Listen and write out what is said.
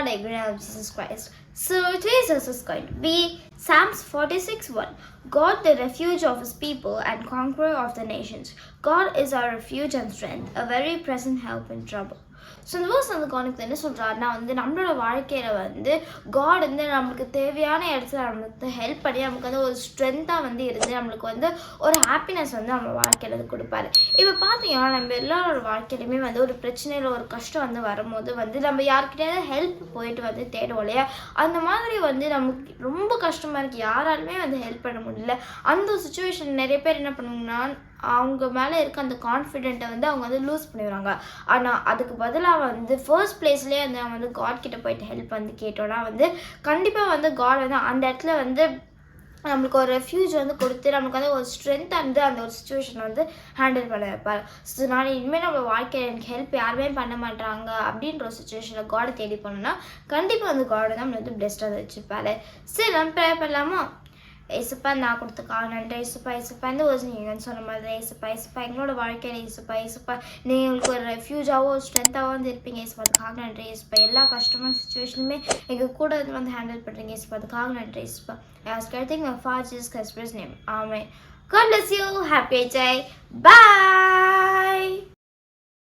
Of Jesus Christ. So today's verse is going to be Psalms 46 1. God, the refuge of his people and conqueror of the nations. God is our refuge and strength, a very present help in trouble. So இந்த verse வந்து கவனிக்கிறது என்ன சொல்கிறாருன்னா வந்து நம்மளோட வாழ்க்கையில் வந்து God வந்து நம்மளுக்கு தேவையான இடத்துல நம்மளுக்கு ஹெல்ப் பண்ணி நமக்கு வந்து ஒரு ஸ்ட்ரென்த்தாக வந்து இருந்து நம்மளுக்கு வந்து ஒரு ஹாப்பினஸ் வந்து நம்ம வாழ்க்கையில் வந்து கொடுப்பாரு இப்போ பார்த்தீங்கன்னா நம்ம எல்லாரோட வாழ்க்கையிலுமே வந்து ஒரு பிரச்சனையில் ஒரு கஷ்டம் வந்து வரும்போது வந்து நம்ம யாருக்கிட்டையாவது ஹெல்ப் போயிட்டு வந்து தேடுவோம் இல்லையா அந்த மாதிரி வந்து நமக்கு ரொம்ப கஷ்டமாக இருக்குது யாராலுமே வந்து ஹெல்ப் பண்ண முடியல. அந்த சுச்சுவேஷன் நிறைய பேர் என்ன பண்ணுவாங்கன்னா அவங்க மேலே இருக்க அந்த கான்ஃபிடென்ட்டை வந்து அவங்க வந்து லூஸ் பண்ணிடுறாங்க ஆனால் அதுக்கு பதிலாக வந்து ஃபர்ஸ்ட் பிளேஸ்லேயே வந்து அவன் வந்து காட் கிட்டே போயிட்டு ஹெல்ப் வந்து கேட்டோன்னா வந்து கண்டிப்பாக வந்து காட் வந்து அந்த இடத்துல வந்து நம்மளுக்கு ஒரு ரெஃப்யூஜ் வந்து கொடுத்து நம்மளுக்கு வந்து ஒரு ஸ்ட்ரென்த் வந்து அந்த ஒரு சுச்சுவேஷனை வந்து ஹேண்டில் பண்ண வைப்பார். ஸோ நான் இனிமேல் நம்ம வாழ்க்கையில் எனக்கு ஹெல்ப் யாருமே பண்ண மாட்டாங்க அப்படின்ற ஒரு சுச்சுவேஷனில் காடை தேடி போனோம்னா கண்டிப்பாக வந்து காடை தான் நம்மளை வந்து பெஸ்ட்டாக வச்சுருப்பாரு சரி நம்ம ப்ரே பண்ணலாமா? இசுப்பா நான் கொடுத்துக்காக நன்றி இசுப்பா இசுப்பா இந்த ஒரு நீங்கள் சொன்ன மாதிரி இசுப்பா இசுப்பா எங்களோட வாழ்க்கையில் இசுப்பா இசுப்பா நீங்கள் எங்களுக்கு ஒரு ரெஃப்யூஜாவோ ஸ்ட்ரென்த்தாவோ வந்து இருப்பீங்க இசுப்பா அதுக்காக நன்றி இசுப்பா எல்லா கஷ்டமான சுச்சுவேஷனுமே எங்கள் கூட இருந்து வந்து ஹேண்டில் பண்ணுறீங்க இசுப்பா அதுக்காக நன்றி இசுப்பா ask my for Jesus கஸ்பிரஸ் name amen God you happy Happy day.